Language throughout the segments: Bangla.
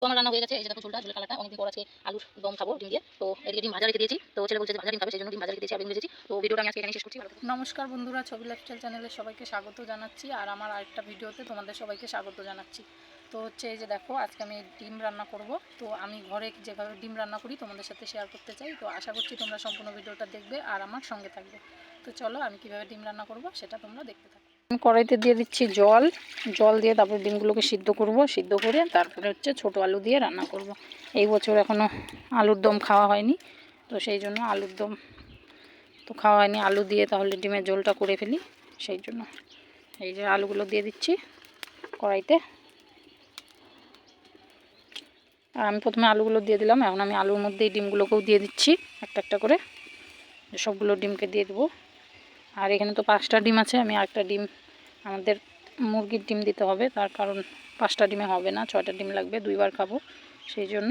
তো আমার রান্না হয়ে গেছে, এই যে দেখো ঝোলটা, ঝোলের কালারটা, অনেকদিন পর আজকে আলুর দম খাব, ডিম দিয়ে। তো এদিকে ডিম ভাজা রেখে দিয়েছি। তো ছেলে বলছে ভাজা ডিম খাবে সেই জন্য ডিম ভাজা রেখে দিয়েছি আর বেগুন তো ভিডিওটা আমি আজকে এখানে শেষ করছি। নমস্কার বন্ধুরা, ছবি লাইফস্টাইল চ্যানেলে সবাইকে স্বাগত জানাচ্ছি, আর আমার আরেকটা ভিডিওতে তোমাদের সবাইকে স্বাগত জানাচ্ছি। তো হচ্ছে এই যে দেখো, আজকে আমি ডিম রান্না করব। তো আমি ঘরে যেভাবে ডিম রান্না করি, তোমাদের সাথে শেয়ার করতে চাই। তো আশা করছি তোমরা সম্পূর্ণ ভিডিওটা দেখবে আর আমার সঙ্গে থাকবে। তো চলো, আমি কীভাবে ডিম রান্না করব, সেটা তোমরা দেখতে থাকো। কড়াইতে দিয়ে দিচ্ছি জল। জল দিয়ে তারপর ডিমগুলোকে সিদ্ধ করব। সিদ্ধ করে তারপরে হচ্ছে ছোট আলু দিয়ে রান্না করব। এই বছর এখনও আলুর দম খাওয়া হয়নি, তো সেই জন্য আলুর দম তো খাওয়া হয়নি। আলু দিয়ে তাহলে ডিমের ঝোলটা করে ফেলি, সেই জন্য। এই যে আলুগুলো দিয়ে দিচ্ছি কড়াইতে। আর আমি প্রথমে আলুগুলো দিয়ে দিলাম, এখন আমি আলুর মধ্যেই ডিমগুলোকেও দিয়ে দিচ্ছি একটা একটা করে। সবগুলো ডিমকে দিয়ে দেবো। আর এখানে তো পাঁচটা ডিম আছে, আমি আরেকটা ডিম আমাদের মুরগির ডিম দিতে হবে, তার কারণ পাঁচটা ডিমে হবে না, ছয়টা ডিম লাগবে, দুইবার খাব, সেই জন্য।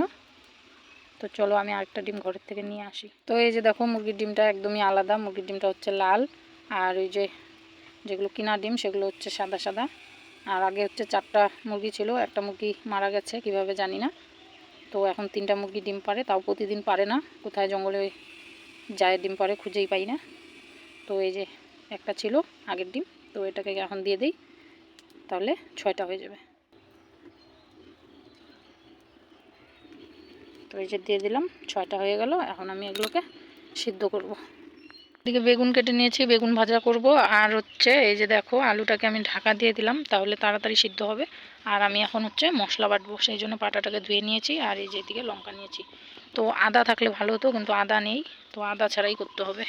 তো চলো আমি আরেকটা ডিম ঘরের থেকে নিয়ে আসি। তো এই যে দেখো, মুরগির ডিমটা একদমই আলাদা, মুরগির ডিমটা হচ্ছে লাল, আর ওই যে যেগুলো কিনা ডিম, সেগুলো হচ্ছে সাদা সাদা। আর আগে হচ্ছে চারটা মুরগি ছিল, একটা মুরগি মারা গেছে, কীভাবে জানি না। তো এখন তিনটা মুরগি ডিম পারে, তাও প্রতিদিন পারে না, কোথায় জঙ্গলে যায় ডিম পারে খুঁজেই পাই না। তো এই যে একটা ছিল আগের ডিম তো এটাকে এখন দিয়ে দিই, তাহলে ছয়টা হয়ে যাবে। তো এই যে দিয়ে দিলাম, ছয়টা হয়ে গেল, এখন আমি এগুলোকে সিদ্ধ করব। এদিকে বেগুন কেটে নিয়েছি, বেগুন ভাজা করব, আর হচ্ছে এই যে দেখো, আলুটাকে আমি ঢাকা দিয়ে দিলাম, তাহলে তাড়াতাড়ি সিদ্ধ হবে। আর আমি এখন হচ্ছে মশলা বাটবো, সেই জন্য পাটাটাকে ধুয়ে নিয়েছি, আর এই যে এদিকে লঙ্কা নিয়েছি। তো আদা থাকলে ভালো হতো, কিন্তু আদা নেই, তো আদা ছাড়াই করতে হবে।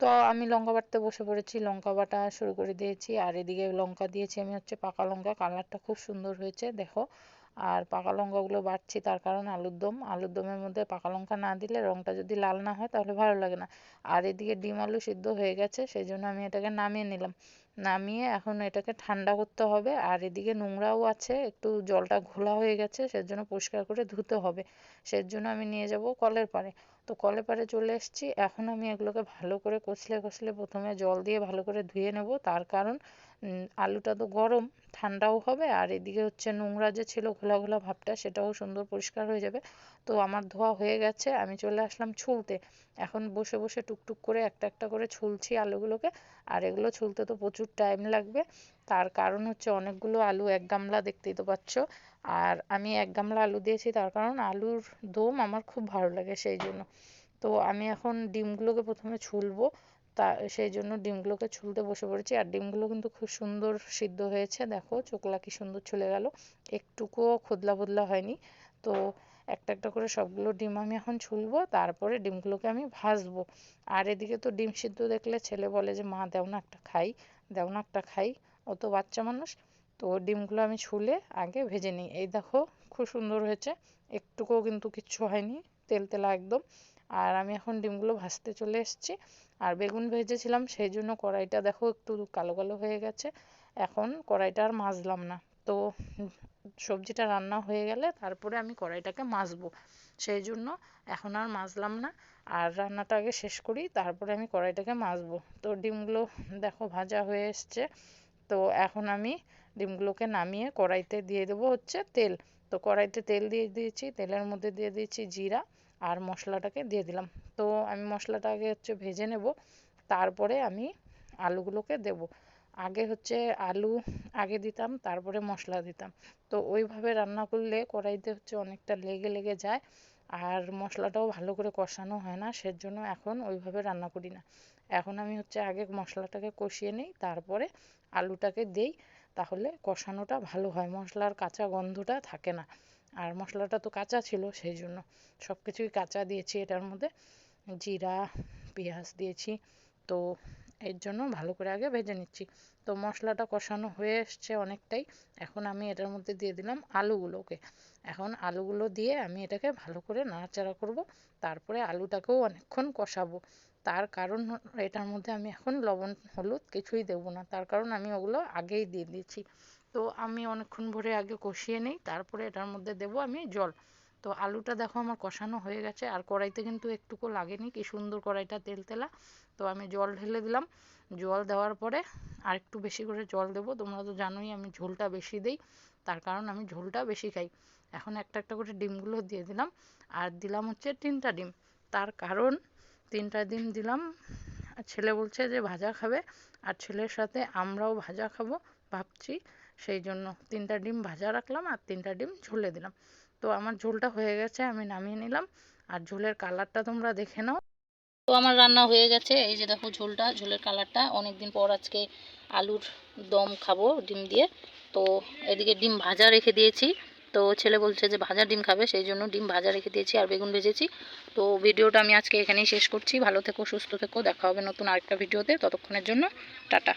তো আমি লঙ্কা বাটতে বসে পড়েছি লঙ্কা বাটা শুরু করে দিয়েছি, আর এদিকে লঙ্কা দিয়েছি আমি হচ্ছে পাকা লঙ্কা, কালারটা খুব সুন্দর হয়েছে, দেখো। আর পাকা লঙ্কাগুলো বাটছি তার কারণ আলুর দম। আলুর দমের মধ্যে পাকা লঙ্কা না দিলে রঙটা যদি লাল না হয় তাহলে ভালো লাগে না। আর এদিকে ডিম আলু সিদ্ধ হয়ে গেছে সেই জন্য আমি এটাকে নামিয়ে নিলাম। নামিয়ে এখন এটাকে ঠান্ডা করতে হবে। আর এদিকে নোংরাও আছে, একটু জলটা ঘোলা হয়ে গেছে, সেজন্য পরিষ্কার করে ধুতে হবে। সেজন্য আমি নিয়ে যাব কলের পাড়ে। তো কলের পাড়ে চলে এসেছি। এখন আমি এগুলোকে ভালো করে কষলে কষলে প্রথমে জল দিয়ে ভালো করে ধুয়ে নেব। তার কারণ আলুটা তো গরম, ঠান্ডাও হবে, আর এদিকে হচ্ছে নোংরা যে ছিল ঘোলা ঘোলা ভাবটা, সেটাও সুন্দর পরিষ্কার হয়ে যাবে। তো আমার ধোয়া হয়ে গেছে, আমি চলে আসলাম ছুলতে। এখন বসে বসে টুকটুক করে একটা একটা করে ছুলছি আলুগুলোকে, আর এগুলো ছুলতে তো প্রচুর টাইম লাগবে। তার কারণ হচ্ছে অনেকগুলো আলু এক গামলা দেখতেই তো পাচ্ছ। আর আমি এক গামলা আলু দিয়েছি, তার কারণ আলুর দম আমার খুব ভালো লাগে সেই জন্য। তো আমি এখন ডিমগুলোকে প্রথমে ছুলবো তা, সেই জন্য ডিমগুলোকে ছুলতে বসে পড়েছি। আর ডিমগুলো কিন্তু খুব সুন্দর সিদ্ধ হয়েছে, দেখো, চোখলা কি সুন্দর চলে গেল। একটুকুও খোদলা বদলা হয়নি। তো একটা একটা করে সবগুলো ডিম আমি এখন ছুলবো, তারপরে ডিমগুলোকে আমি ভাজবো। আর এদিকে তো ডিম সিদ্ধ দেখলে ছেলে বলে যে, মা, দেও না একটা খাই, দেও না একটা খাই, ও তো বাচ্চা মানুষ। তো ডিমগুলো আমি ছুলে আগে ভেজে নিই। এই দেখো, খুব সুন্দর হয়েছে। একটুকুও কিন্তু কিচ্ছু হয়নি, তেল তেলা একদম। আর আমি এখন ডিমগুলো ভাজতে চলে এসেছি। আর বেগুন ভেজেছিলাম, সেই জন্য কড়াইটা দেখো একটু কালো কালো হয়ে গেছে। এখন কড়াইটা আর মাজলাম না। তো সবজিটা রান্না হয়ে গেলে তারপরে আমি কড়াইটাকে মাজবো। সেই জন্য এখন আর মাজলাম না। আর রান্নাটা আগে শেষ করি, তারপরে আমি কড়াইটাকে মাজবো। তো ডিমগুলো দেখো ভাজা হয়ে এসছে। তো এখন আমি ডিমগুলোকে নামিয়ে কড়াইতে দিয়ে দেবো হচ্ছে তেল। তো কড়াইতে তেল দিয়ে দিয়েছি, তেলের মধ্যে দিয়ে দিয়েছি জিরা। আর মশলাটাকে দিয়ে দিলাম। তো আমি মশলাটা আগে হচ্ছে ভেজে নেব, তারপরে আমি আলুগুলোকে দেব। আগে হচ্ছে আলু আগে দিতাম, তারপরে মশলা দিতাম। তো ওইভাবে রান্না করলে কড়াইতে হচ্ছে অনেকটা লেগে লেগে যায়, আর মশলাটাও ভালো করে কষানো হয় না, সেজন্য এখন ওইভাবে রান্না করি না। এখন আমি হচ্ছে আগে মশলাটাকে কষিয়ে নিই, তারপরে আলুটাকে দিই, তাহলে কষানোটা ভালো হয়। মশলার কাঁচা গন্ধটা থাকে না। আর মশলাটা তো কাঁচা ছিল, সেই জন্য সব কিছুই কাঁচা দিয়েছি এটার মধ্যে। জিরা, পেঁয়াজ দিয়েছি, তো এর জন্য ভালো করে আগে ভেজে নিচ্ছি। তো মশলাটা কষানো হয়ে এসছে অনেকটাই, এখন আমি এটার মধ্যে দিয়ে দিলাম আলুগুলোকে। এখন আলুগুলো দিয়ে আমি এটাকে ভালো করে নাড়াচাড়া করব, তারপরে আলুটাকেও অনেকক্ষণ কষাবো। তার কারণ এটার মধ্যে আমি এখন লবণ, হলুদ কিছুই দেবো না, তার কারণ আমি ওগুলো আগেই দিয়ে দিয়েছি। তো আমি অনেকক্ষণ ভরে আগে কষিয়ে নিই, তারপরে এটার মধ্যে দেব আমি জল। তো আলুটা দেখো আমার কষানো হয়ে গেছে, আর কড়াইতে কিন্তু একটুকু লাগেনি, কি সুন্দর কড়াইটা তেল তেলা। তো আমি জল ঢেলে দিলাম, জল দেওয়ার পরে আর একটু বেশি করে জল দেবো। তোমরা তো জানোই আমি ঝোলটা বেশি দিই, তার কারণ আমি ঝোলটা বেশি খাই। এখন একটা একটা করে ডিমগুলো দিয়ে দিলাম, আর দিলাম হচ্ছে তিনটা ডিম। তার কারণ তিনটা ডিম দিলাম, ছেলে বলছে যে ভাজা খাবে, আর ছেলের সাথে আমরাও ভাজা খাব, ভাবছি সেই জন্য তিনটা ডিম ভাজা রাখলাম আর তিনটা ডিম ঝোলে দিলাম। তো আমার ঝোলটা হয়ে গেছে, আমি নামিয়ে নিলাম। আর ঝোলের কালারটা তোমরা দেখে নাও। তো আমার রান্না হয়ে গেছে। এই যে দেখো ঝোলটা, ঝোলের কালারটা। অনেকদিন পর আজকে আলুর দম খাব ডিম দিয়ে। তো এদিকে ডিম ভাজা রেখে দিয়েছি। তো ছেলে বলছে যে ভাজা ডিম খাবে, সেই জন্য ডিম ভাজা রেখে দিয়েছি আর বেগুন ভেজেছি। তো ভিডিওটা আমি আজকে এখানেই শেষ করছি। ভালো থেকো, সুস্থ থেকো। দেখা হবে নতুন আরেকটা ভিডিওতে। ততক্ষণের জন্য টাটা।